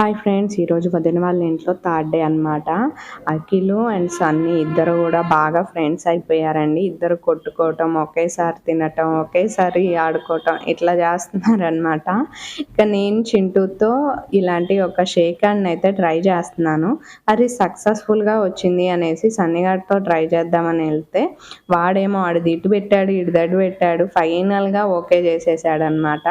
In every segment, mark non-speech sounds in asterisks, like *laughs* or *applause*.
Hi friends ఈరోజు వదిన వాళ్ళ ఇంట్లో థర్డ్ డే అనమాట అఖిలు అండ్ సన్నీ ఇద్దరు కూడా బాగా ఫ్రెండ్స్ అయిపోయారండి. ఇద్దరు కొట్టుకోవటం ఒకేసారి తినటం ఒకేసారి ఆడుకోవటం ఇట్లా చేస్తున్నారనమాట ఇక నేను చింటూతో ఇలాంటి ఒక షేక్ హ్యాండ్ అయితే ట్రై చేస్తున్నాను. అది సక్సెస్ఫుల్గా వచ్చింది అనేసి సన్నిగాడితో ట్రై చేద్దామని వెళ్తే వాడేమో ఆడు దిట్టు పెట్టాడు ఇటు దడ్డు పెట్టాడు ఫైనల్గా ఓకే చేసేసాడనమాట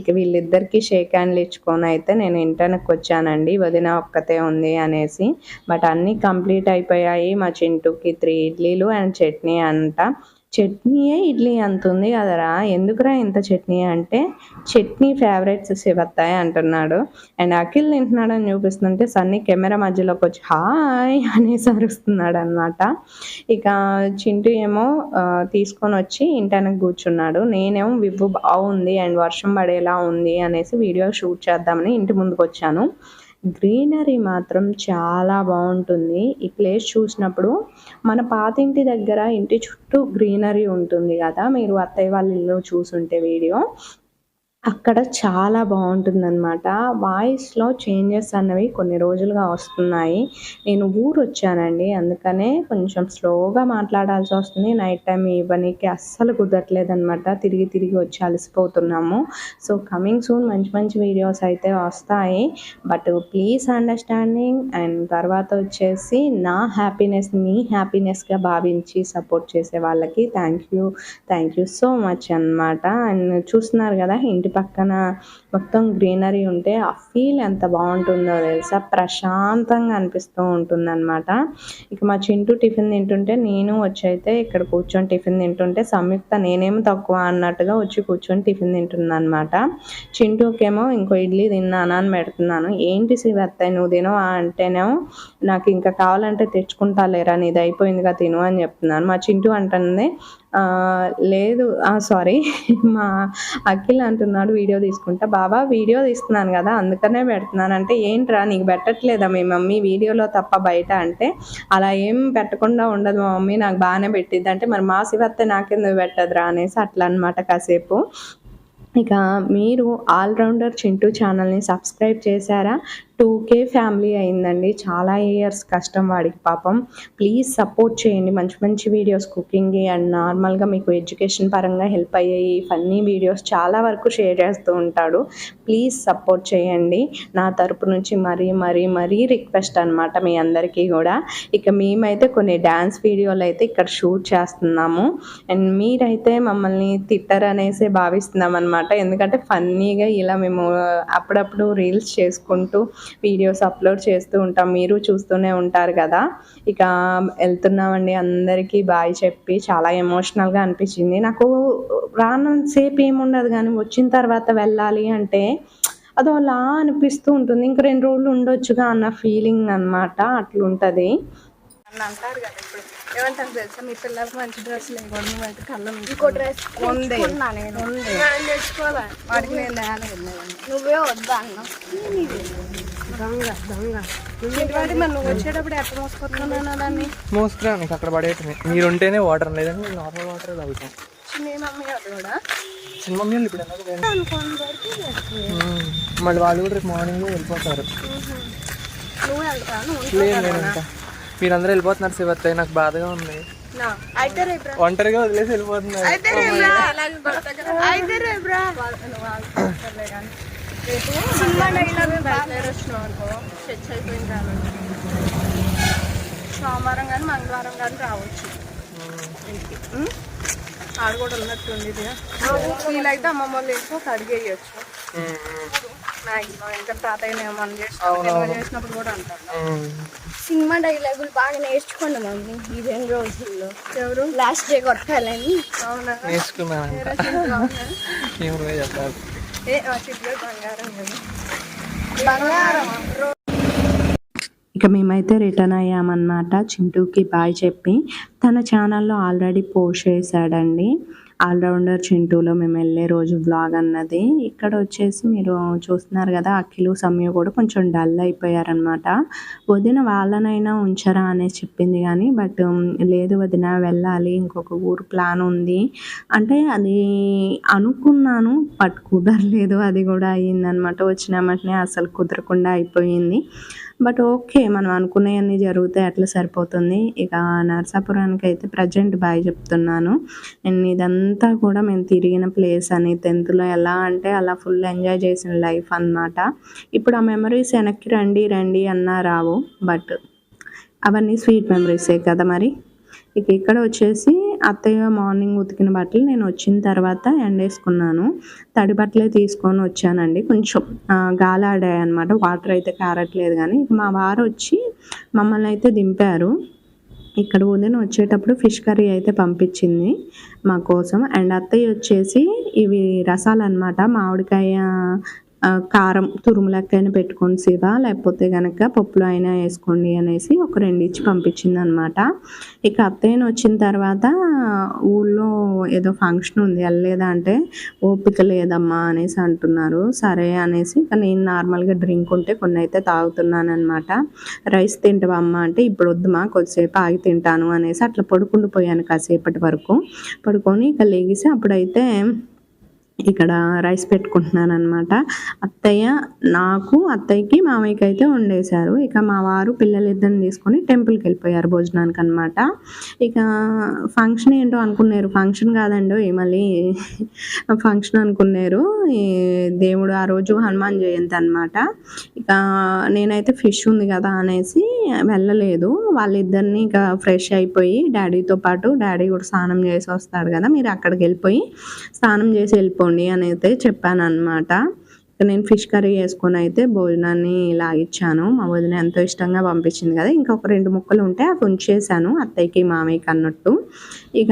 ఇక వీళ్ళిద్దరికీ షేక్ హ్యాండ్లు ఇచ్చుకొని అయితే నేను ఇంటర్నెట్ వచ్చానండి వదిన ఒక్కతే ఉంది అనేసి. బట్ అన్నీ కంప్లీట్ అయిపోయాయి మా చింటూకి. త్రీ ఇడ్లీలు అండ్ చట్నీ అంట. చట్నీయే ఇడ్లీ అంత ఉంది కదరా. ఎందుకురా ఇంత చట్నీ అంటే చట్నీ ఫేవరెట్స్ శివత్తాయి అంటున్నాడు. అండ్ అఖిల్ తింటున్నాడని చూపిస్తుంటే సన్నీ కెమెరా మధ్యలోకి వచ్చి హాయ్ అనేసి అరుస్తున్నాడు అనమాట ఇక చింటూ ఏమో తీసుకొని వచ్చి ఇంటానికి కూర్చున్నాడు. నేనేమో వివ్వు బాగుంది అండ్ వర్షం పడేలా ఉంది అనేసి వీడియో షూట్ చేద్దామని ఇంటి ముందుకు వచ్చాను గ్రీనరీ మాత్రం చాలా బాగుంటుంది. ఈ ప్లేస్ చూసినప్పుడు మన పాత ఇంటి దగ్గర ఇంటి చుట్టూ గ్రీనరీ ఉంటుంది కదా. మీరు అత్తయ్య వాళ్ళ ఇల్లు చూసుంటే వీడియో. అక్కడ చాలా బాగుంటుందన్నమాట. వాయిస్లో చేంజెస్ అనేవి కొన్ని రోజులుగా వస్తున్నాయి. నేను ఊరు వచ్చానండి అందుకనే కొంచెం స్లోగా మాట్లాడాల్సి వస్తుంది. నైట్ టైం ఇవ్వనీకి అస్సలు కుదరట్లేదనమాట తిరిగి తిరిగి వచ్చి అలసిపోతున్నాము. సో కమింగ్ సూన్ మంచి మంచి వీడియోస్ అయితే వస్తాయి. బట్ ప్లీజ్ అండర్స్టాండింగ్ అండ్ తర్వాత వచ్చేసి నా హ్యాపీనెస్ మీ హ్యాపీనెస్గా భావించి సపోర్ట్ చేసే వాళ్ళకి thank you. Thank you so much అనమాట అండ్ చూస్తున్నారు కదా ఇంటి పక్కన మొత్తం గ్రీనరీ ఉంటే ఆ ఫీల్ ఎంత బాగుంటుందో తెలుసా? ప్రశాంతంగా అనిపిస్తూ ఉంటుందన్నమాట. ఇక మా చింటూ టిఫిన్ తింటుంటే నేను వచ్చి అయితే ఇక్కడ కూర్చొని టిఫిన్ తింటుంటే సంయుక్త నేనేమి తక్కువ అన్నట్టుగా వచ్చి కూర్చొని టిఫిన్ తింటున్నాను అనమాట చింటూకేమో ఇంకో ఇడ్లీ తిన్నానా అని పెడుతున్నాను. ఏంటి శివత్తాయి నువ్వు తినవా అంటేనేమో నాకు ఇంకా కావాలంటే తెచ్చుకుంటా లేరా నీది అయిపోయిందిగా తిను అని చెప్తున్నాను. మా చింటూ అంటుంది లేదు. సారీ *laughs* మా అఖిల్ అంటున్నాడు వీడియో తీసుకుంటా. బాబా వీడియో తీస్తున్నాను కదా అందుకనే పెడుతున్నాను. అంటే ఏంట్రా నీకు పెట్టట్లేదా మీ మమ్మీ వీడియోలో తప్ప బయట అంటే? అలా ఏం పెట్టకుండా ఉండదు మా మమ్మీ నాకు బాగానే పెట్టిద్ది. అంటే మరి మా శివత్తే నాకెందుకు పెట్టదురా అనేసి అట్లా అనమాట కాసేపు. ఇక మీరు ఆల్రౌండర్ చింటూ ఛానల్ని సబ్స్క్రైబ్ చేశారా? టూ కే ఫ్యామిలీ అయిందండి. చాలా ఇయర్స్ కష్టం వాడికి పాపం. ప్లీజ్ సపోర్ట్ చేయండి. మంచి మంచి వీడియోస్ కుకింగ్ అండ్ నార్మల్గా మీకు ఎడ్యుకేషన్ పరంగా హెల్ప్ అయ్యాయి. ఫన్నీ వీడియోస్ చాలా వరకు షేర్ చేస్తూ ఉంటాడు. ప్లీజ్ సపోర్ట్ చేయండి. నా తరపు నుంచి మరీ మరీ మరీ రిక్వెస్ట్ అనమాట మీ అందరికీ కూడా. ఇక మేమైతే కొన్ని డ్యాన్స్ వీడియోలు అయితే ఇక్కడ షూట్ చేస్తున్నాము. అండ్ మీరైతే మమ్మల్ని తిట్టర్ అనేసి భావిస్తున్నాం అనమాట ఎందుకంటే ఫన్నీగా ఇలా మేము అప్పుడప్పుడు రీల్స్ చేసుకుంటూ వీడియోస్ అప్లోడ్ చేస్తూ ఉంటాం. మీరు చూస్తూనే ఉంటారు కదా. ఇక వెళ్తున్నామండి అందరికీ బాయ్ చెప్పి చాలా ఎమోషనల్గా అనిపించింది. నాకు రానంతసేపు ఏముండదు కానీ వచ్చిన తర్వాత వెళ్ళాలి అంటే అది అలా అనిపిస్తూ ఉంటుంది. ఇంక రెండు రోజులు ఉండొచ్చుగా అన్న ఫీలింగ్ అనమాట అట్లుంటుంది. అంటారు కదా ఇప్పుడు. ఏమంటారు తెలుసా? మీ పిల్లలకు మంచి డ్రెస్ లేకుండా అయితే కళ్ళం ఇంకో డ్రెస్ ఉంది. నేను. ఉంది. తెచ్చుకోవాలి. వాడికి నేను తేలేదు నువ్వే వద్దా అన్న? దొంగ దొంగ. ఎందుకంటే మరి నువ్వు వచ్చేటప్పుడు ఎట్లా మోసుకొస్తున్నాను దాన్ని? మోసుకురా నీకు అక్కడ పడేయటమే. మీరు ఉంటేనే వాటర్ లేదంటే నార్మల్ వాటర్ తాగుతాం చిన్న మమ్మీ వాళ్ళు కూడా? చిన్న మమ్మీ వాళ్ళు ఇప్పుడు. మళ్ళీ వాళ్ళు కూడా రేపు మార్నింగ్ వెళ్ళిపోతారు. నువ్వు వెళ్తాను నేను మీరందరూ వెళ్ళిపోతున్నారు శివత్తయ్య నాకు బాధగా ఉంది. ఒంటరిగా వదిలేసి వెళ్ళిపోతున్నారు. సోమవారం కానీ మంగళవారం కానీ రావచ్చు? ఆడ కూడా ఉన్నట్టుంది వీలైతే అమ్మమ్మ ఇంట్లో కడిగేయచ్చు. మ్యాక్సిమం ఇంకా తాతయ్య చేసినప్పుడు కూడా అంటారు. సినిమా డైలాగులు బాగా నేర్చుకోండి మమ్మీ ఈ రెండు రోజుల్లో. ఎవరు? లాస్ట్ డే కొట్టాలని. అవునా? నేర్చుకున్నానంట ఏం రోజు చెప్పాలి. ఏ ఆ చిట్లో బంగారం కదా. బంగారం ఇక మేమైతే రిటర్న్ అయ్యామన్నమాట చింటూకి బాయ్ చెప్పి. తన ఛానల్లో ఆల్రెడీ పోస్ట్ చేశాడండి. ఆల్రౌండర్ చింటూలో మేము వెళ్ళే రోజు బ్లాగ్ అన్నది. ఇక్కడ వచ్చేసి మీరు చూస్తున్నారు కదా అఖిలు సమయం కూడా కొంచెం డల్ అయిపోయారనమాట వదిన వాళ్ళనైనా ఉంచరా అనేసి చెప్పింది కానీ బట్ um, లేదు వదిన వెళ్ళాలి ఇంకొక ఊరు ప్లాన్ ఉంది. అంటే అది అనుకున్నాను బట్ కుదరలేదు అది కూడా అయ్యిందనమాట వచ్చిన వెంటనే అసలు కుదరకుండా అయిపోయింది. బట్ ఓకే మనం అనుకునేవన్నీ జరుగుతాయి అట్లా సరిపోతుంది. ఇక నరసాపురానికి అయితే ప్రజెంట్ బాయ్ చెప్తున్నాను. అండ్ ఇదంతా కూడా మేము తిరిగిన ప్లేస్ అని టెన్త్లో ఎలా అంటే అలా ఫుల్ ఎంజాయ్ చేసిన లైఫ్ అన్నమాట. ఇప్పుడు ఆ మెమరీస్ వెనక్కి రండి రండి అన్నా రావు. బట్ అవన్నీ స్వీట్ మెమరీసే కదా మరి? ఇక ఇక్కడ వచ్చేసి అత్తయ్య మార్నింగ్ ఉతికిన బట్టలు నేను వచ్చిన తర్వాత ఎండేసుకున్నాను. తడి బట్టలే తీసుకొని వచ్చానండి. కొంచెం ఆ, గాలాడాయి అనమాట వాటర్ అయితే కారట్లేదు కానీ. మా వారు వచ్చి మమ్మల్ని అయితే దింపారు. ఇక్కడ వదిన వచ్చేటప్పుడు ఫిష్ కర్రీ అయితే పంపించింది మా కోసం. అండ్ అత్తయ్య వచ్చేసి ఇవి రసాలు అనమాట మామిడికాయ కారం తురుము లెక్క అయినా పెట్టుకొని శివ లేకపోతే కనుక పప్పులో అయినా వేసుకోండి అనేసి ఒక రెండు ఇచ్చి పంపించింది అనమాట ఇక అత్తయ్యని వచ్చిన తర్వాత ఊళ్ళో ఏదో ఫంక్షన్ ఉంది వెళ్ళలేదా అంటే ఓపిక లేదమ్మా అనేసి అంటున్నారు. సరే అనేసి ఇక నేను నార్మల్గా డ్రింక్ ఉంటే కొన్ని అయితే తాగుతున్నాను అనమాట రైస్ తింటావా అమ్మ అంటే ఇప్పుడు వద్దుమా కొద్దిసేపు ఆగి తింటాను అనేసి అట్లా పడుకుండిపోయాను కాసేపటి వరకు. పడుకొని ఇక లేగిసి అప్పుడైతే ఇక్కడ రైస్ పెట్టుకుంటున్నాను అనమాట అత్తయ్య నాకు అత్తయ్యకి మామయ్యకి అయితే వండేశారు. ఇక మా వారు పిల్లలిద్దరిని తీసుకొని టెంపుల్కి వెళ్ళిపోయారు భోజనానికి అనమాట ఇక ఫంక్షన్ ఏంటో అనుకున్నారు. ఫంక్షన్ కాదండి మళ్ళీ ఫంక్షన్ అనుకున్నారు. ఈ దేవుడు ఆ రోజు హనుమాన్ జయంతి అనమాట ఇక నేనైతే ఫిష్ ఉంది కదా అనేసి వెళ్ళలేదు. వాళ్ళిద్దరిని ఇక ఫ్రెష్ అయిపోయి డాడీతో పాటు డాడీ కూడా స్నానం చేసి వస్తాడు కదా మీరు అక్కడికి వెళ్ళిపోయి స్నానం చేసి వెళ్ళిపోండి. అని అయితే చెప్పాను అనమాట నేను ఫిష్ కర్రీ వేసుకొని అయితే భోజనాన్ని లాగిచ్చాను మా వదిన ఎంతో ఇష్టంగా పంపించింది కదా. ఇంకొక రెండు ముక్కలు ఉంటే అవి ఉంచేసాను అత్తయ్యకి మామయ్యకి అన్నట్టు. ఇక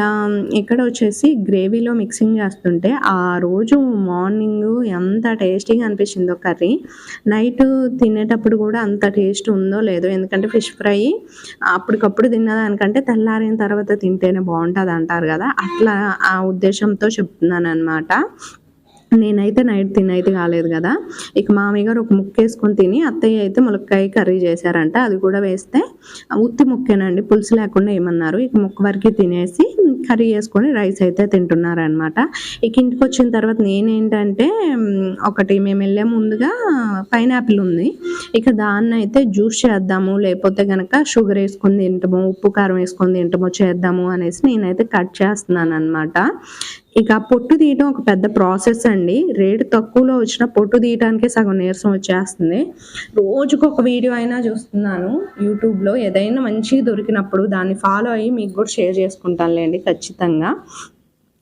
ఇక్కడ వచ్చేసి గ్రేవీలో మిక్సింగ్ చేస్తుంటే ఆ రోజు మార్నింగ్ ఎంత టేస్టీగా అనిపించిందో కర్రీ. నైట్ తినేటప్పుడు కూడా అంత టేస్ట్ ఉందో లేదో ఎందుకంటే ఫిష్ ఫ్రై అప్పటికప్పుడు తిన్నదానికంటే తెల్లారిన తర్వాత తింటేనే బాగుంటుంది అంటారు కదా. అట్లా ఆ ఉద్దేశంతో చెప్తున్నాను అనమాట నేనైతే నైట్ తినైతే కాలేదు కదా. ఇక మామయ్య గారు ఒక ముక్క వేసుకొని తిని అత్తయ్య అయితే ములక్కాయ కర్రీ చేశారంట. అది కూడా వేస్తే ఉత్తి ముక్కేనండి పులుసు లేకుండా ఏమన్నారు. ఇక ముక్క వరకు తినేసి కర్రీ వేసుకొని రైస్ అయితే తింటున్నారనమాట ఇక ఇంటికి వచ్చిన తర్వాత నేనేంటంటే ఒకటి మేము వెళ్ళే ముందుగా పైనాపిల్ ఉంది. ఇక దాన్ని అయితే జ్యూస్ చేద్దాము లేకపోతే కనుక షుగర్ వేసుకొని తింటాము ఉప్పు కారం వేసుకొని తింటాము చేద్దాము అనేసి నేనైతే కట్ చేస్తున్నాను అనమాట ఇక పొట్టు తీయటం ఒక పెద్ద ప్రాసెస్ అండి. రేటు తక్కువలో వచ్చిన పొట్టు తీయటానికి సగం నీరసం వచ్చేస్తుంది. రోజుకు ఒక వీడియో అయినా చూస్తున్నాను యూట్యూబ్లో. ఏదైనా మంచిగా దొరికినప్పుడు దాన్ని ఫాలో అయ్యి మీకు కూడా షేర్ చేసుకుంటానులేండి ఖచ్చితంగా.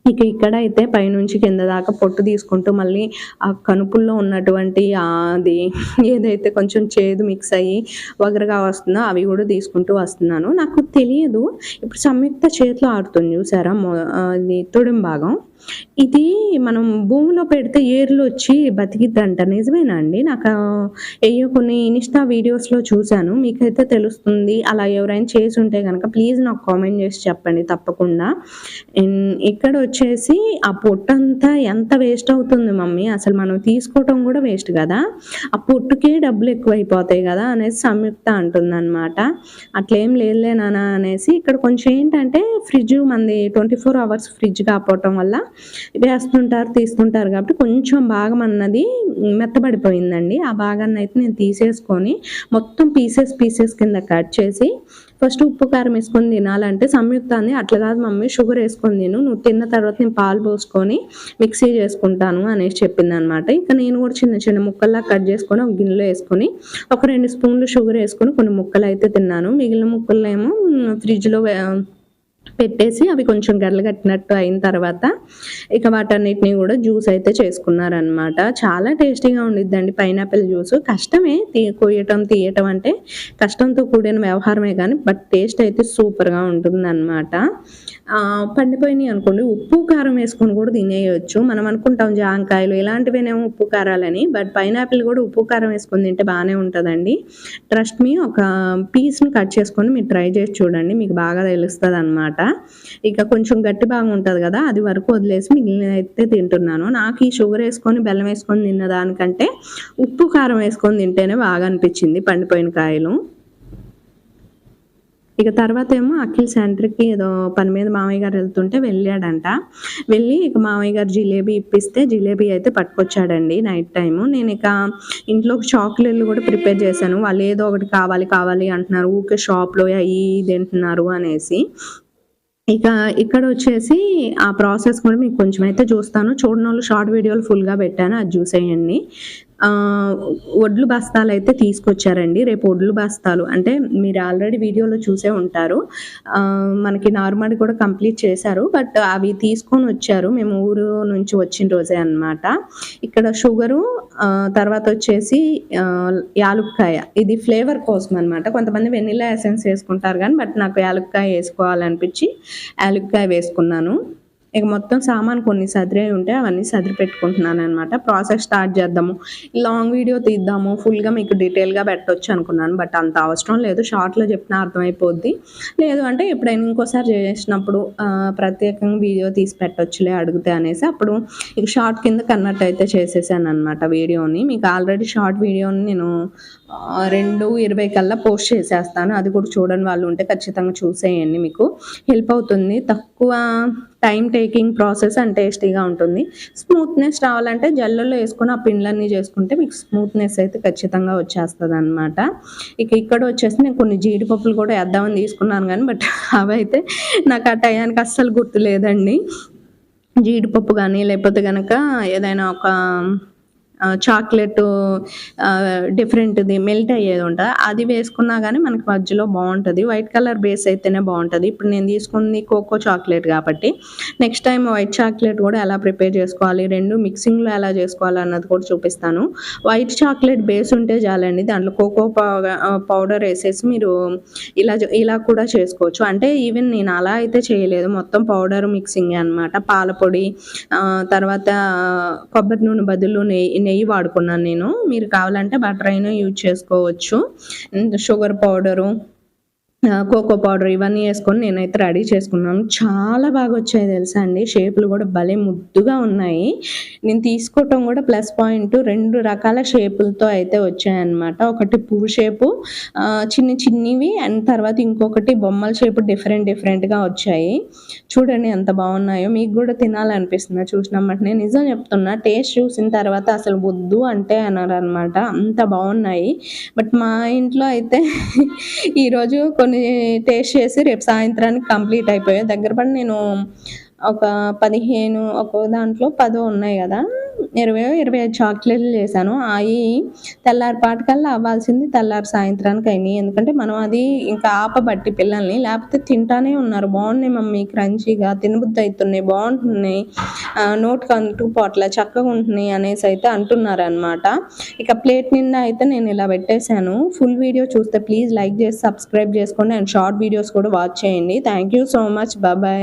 ఇక ఇక్కడ అయితే పైనుంచి కింద దాకా పొట్టు తీసుకుంటూ మళ్ళీ ఆ కనుపుల్లో ఉన్నటువంటి అది ఏదైతే కొంచెం చేదు మిక్స్ అయ్యి వగరగా వస్తుందో అవి కూడా తీసుకుంటూ వస్తున్నాను. నాకు తెలియదు. ఇప్పుడు సంయుక్త చేతిలో ఆడుతుంది చూసారా? మొ- ఆ, ఇది భాగం. ఇది మనం భూమిలో పెడితే ఏర్లు వచ్చి బతికిద్దంట. నిజమేనా అండి? నాకు ఏయో కొన్ని ఇన్స్టా వీడియోస్లో చూశాను. మీకైతే తెలుస్తుంది. అలా ఎవరైనా చేసి ఉంటే కనుక ప్లీజ్ నాకు కామెంట్ చేసి చెప్పండి తప్పకుండా. ఇక్కడ వచ్చేసి ఆ పొట్టంతా ఎంత వేస్ట్ అవుతుంది మమ్మీ? అసలు మనం తీసుకోవటం కూడా వేస్ట్ కదా? ఆ పొట్టుకే డబ్బులు ఎక్కువైపోతాయి కదా? అనేసి సంయుక్త అంటుంది అనమాట అట్లేం లేదులే అనేసి ఇక్కడ కొంచెం ఏంటంటే ఫ్రిడ్జ్ మంది ట్వంటీ ఫోర్ అవర్స్ ఫ్రిడ్జ్ కాకపోవటం వల్ల వేస్తుంటారు తీసుకుంటారు కాబట్టి కొంచెం భాగం అన్నది మెత్తబడిపోయిందండి. ఆ భాగాన్ని అయితే నేను తీసేసుకొని మొత్తం పీసెస్ పీసెస్ కింద కట్ చేసి ఫస్ట్ ఉప్పు కారం వేసుకొని తినాలంటే సంయుక్తాన్ని అట్లా కాదు మమ్మీ షుగర్ వేసుకొని తిను. నువ్వు తిన్న తర్వాత నేను పాలు పోసుకొని మిక్సీ చేసుకుంటాను అనేసి చెప్పింది అనమాట ఇక నేను కూడా చిన్న చిన్న ముక్కల్లా కట్ చేసుకొని ఒక గిన్నెలో వేసుకొని ఒక రెండు స్పూన్లు షుగర్ వేసుకొని కొన్ని ముక్కలు అయితే తిన్నాను. మిగిలిన ముక్కలు ఏమో ఫ్రిడ్జ్లో పెట్టేసి అవి కొంచెం గర్లు కట్టినట్టు అయిన తర్వాత ఇక వాటన్నిటిని కూడా జ్యూస్ అయితే చేసుకున్నారనమాట చాలా టేస్టీగా ఉండిద్దండి పైనాపిల్ జ్యూస్. కష్టమే తీ కొయ్యటం తీయటం అంటే కష్టంతో కూడిన వ్యవహారమే కానీ బట్ టేస్ట్ అయితే సూపర్గా ఉంటుందన్నమాట. పండిపోయినాయి అనుకోండి. ఉప్పు కారం వేసుకొని కూడా తినేయచ్చు. మనం అనుకుంటాం జాంకాయలు ఇలాంటివేనేమో ఉప్పు కారాలని బట్ పైనాపిల్ కూడా ఉప్పు కారం వేసుకొని తింటే బాగానే ఉంటుందండి. ట్రస్ట్ మీ ఒక పీస్ని కట్ చేసుకొని మీరు ట్రై చేసి చూడండి. మీకు బాగా తెలుస్తుంది అనమాట ఇక కొంచెం గట్టి బాగా ఉంటుంది కదా అది వరకు వదిలేసి మిగిలిన అయితే తింటున్నాను. నాకు ఈ షుగర్ వేసుకొని బెల్లం వేసుకొని తిన్న దానికంటే ఉప్పు కారం వేసుకొని తింటేనే బాగా అనిపించింది పండిపోయిన కాయలు. ఇక తర్వాత ఏమో అఖిల్ సెంటర్కి ఏదో పని మీద మామయ్య గారు వెళ్తుంటే వెళ్ళాడంట. వెళ్ళి ఇక మామయ్య గారు జిలేబీ ఇప్పిస్తే జిలేబీ అయితే పట్టుకొచ్చాడండి నైట్ టైము. నేను ఇక ఇంట్లో చాక్లెట్లు కూడా ప్రిపేర్ చేశాను. వాళ్ళు ఏదో ఒకటి కావాలి కావాలి అంటున్నారు. ఊకే షాప్లో అయ్యి తింటున్నారు అనేసి. ఇక ఇక్కడ వచ్చేసి ఆ ప్రాసెస్ కూడా మీకు కొంచెం అయితే చూస్తాను. చూడని వాళ్ళు షార్ట్ వీడియోలు ఫుల్గా పెట్టాను. అది చూసేయండి. ఒడ్లు వడ్లు బస్తాలు అయితే తీసుకొచ్చారండి. రేపు వడ్లు బస్తాలు. అంటే మీరు ఆల్రెడీ వీడియోలో చూసే ఉంటారు. మనకి నార్మల్ కూడా కంప్లీట్ చేశారు. బట్ అవి తీసుకొని వచ్చారు. మేము ఊరు నుంచి వచ్చిన రోజే అన్నమాట. ఇక్కడ షుగరు తర్వాత వచ్చేసి యాలుక్కాయ. ఇది ఫ్లేవర్ కోసం అనమాట కొంతమంది వెనిలా ఎసెన్స్ వేసుకుంటారు కానీ బట్ నాకు యాలుక్కాయ వేసుకోవాలనిపించి యాలుక్కాయ వేసుకున్నాను. ఇక మొత్తం సామాన్ కొన్ని సదిరే ఉంటే అవన్నీ సదిరి పెట్టుకుంటున్నాను అనమాట ప్రాసెస్ స్టార్ట్ చేద్దాము. లాంగ్ వీడియో తీద్దాము. ఫుల్గా మీకు డీటెయిల్గా పెట్టవచ్చు అనుకున్నాను బట్ అంత అవసరం లేదు. షార్ట్లో చెప్పిన అర్థమైపోద్ది. లేదు అంటే ఎప్పుడైనా ఇంకోసారి చేసినప్పుడు ప్రత్యేకంగా వీడియో తీసి పెట్టొచ్చులే అడిగితే అనేసి అప్పుడు ఇక షార్ట్ కింద కన్నట్టు అయితే చేసేసాను అనమాట వీడియోని. మీకు ఆల్రెడీ షార్ట్ వీడియోని నేను రెండు ఇరవై కల్లా పోస్ట్ చేసేస్తాను. అది కూడా చూడని వాళ్ళు ఉంటే ఖచ్చితంగా చూసేయండి మీకు. హెల్ప్ అవుతుంది. తక్కువ టైం టేకింగ్ ప్రాసెస్ అండ్ టేస్టీగా ఉంటుంది. స్మూత్నెస్ రావాలంటే జల్లల్లో వేసుకొని ఆ పిండ్లన్నీ చేసుకుంటే మీకు స్మూత్నెస్ అయితే ఖచ్చితంగా వచ్చేస్తుంది అనమాట ఇక ఇక్కడ వచ్చేసి నేను కొన్ని జీడిపప్పులు కూడా వేద్దామని తీసుకున్నాను కానీ బట్ అవైతే నాకు ఆ టయానికి అస్సలు గుర్తు లేదండి జీడిపప్పు కానీ లేకపోతే కనుక ఏదైనా ఒక చాక్లెట్ డిఫరెంట్ది మెల్ట్ అయ్యేది ఉంటుంది. అది వేసుకున్నా కానీ మనకి మధ్యలో బాగుంటుంది. వైట్ కలర్ బేస్ అయితేనే బాగుంటుంది. ఇప్పుడు నేను తీసుకుంది కోకో చాక్లెట్ కాబట్టి నెక్స్ట్ టైం వైట్ చాక్లెట్ కూడా ఎలా ప్రిపేర్ చేసుకోవాలి రెండు మిక్సింగ్లో ఎలా చేసుకోవాలి అన్నది కూడా చూపిస్తాను. వైట్ చాక్లెట్ బేస్ ఉంటే చాలండి. దాంట్లో కోకో పౌడర్ వేసేసి మీరు ఇలా ఇలా కూడా చేసుకోవచ్చు. అంటే ఈవెన్ నేను అలా అయితే చేయలేదు. మొత్తం పౌడర్ మిక్సింగ్ అనమాట పాలపొడి తర్వాత కొబ్బరి నూనె బదులు నెయ్యి నెయ్యి వాడుకున్నాను నేను. మీరు కావాలంటే బటర్ అయినా యూజ్ చేసుకోవచ్చు. షుగర్ పౌడరు కోకో పౌడర్ ఇవన్నీ వేసుకొని నేనైతే రెడీ చేసుకున్నాను. చాలా బాగా వచ్చాయి తెలుసా అండి. షేపులు కూడా భలే ముద్దుగా ఉన్నాయి. నేను తీసుకోవటం కూడా ప్లస్ పాయింట్ రెండు రకాల షేపులతో అయితే వచ్చాయన్నమాట. ఒకటి పువ్వు షేపు చిన్న చిన్ని చిన్నివి అండ్ తర్వాత ఇంకొకటి బొమ్మల షేపు డిఫరెంట్ డిఫరెంట్గా వచ్చాయి. చూడండి ఎంత బాగున్నాయో. మీకు కూడా తినాలనిపిస్తుంది? తినాలనిపిస్తుందా నేను నిజం చెప్తున్నా టేస్ట్ చూసిన తర్వాత అసలు వద్దు అంటే అన్నారు అనమాట అంత బాగున్నాయి. బట్ మా ఇంట్లో అయితే *laughs* ఈరోజు కొన్ని టేస్ట్ చేసి రేపు సాయంత్రానికి కంప్లీట్ అయిపోయాయి దగ్గర పడి నేను ఒక పదిహేను ఒక దాంట్లో పదో ఉన్నాయి కదా. ఇరవై ఇరవై ఐదు చాక్లెట్లు చేశాను. అవి తెల్లారి పాటకల్లా అవ్వాల్సింది తెల్లారి సాయంత్రానికి అయినాయి ఎందుకంటే మనం అది ఇంకా ఆపబట్టి పిల్లల్ని లేకపోతే తింటానే ఉన్నారు. బాగున్నాయి మమ్మీ క్రంచీగా తినబుద్ధి అవుతున్నాయి బాగుంటున్నాయి నోట్కి నోటికి చక్కగా ఉంటున్నాయి అనేసి అయితే అంటున్నారు అనమాట ఇక ప్లేట్ నిండా అయితే నేను ఇలా పెట్టేశాను. ఫుల్ వీడియో చూస్తే ప్లీజ్ లైక్ చేసి సబ్స్క్రైబ్ చేసుకోండి. అండ్ షార్ట్ వీడియోస్ కూడా వాచ్ చేయండి. Thank you so much. బాబాయ్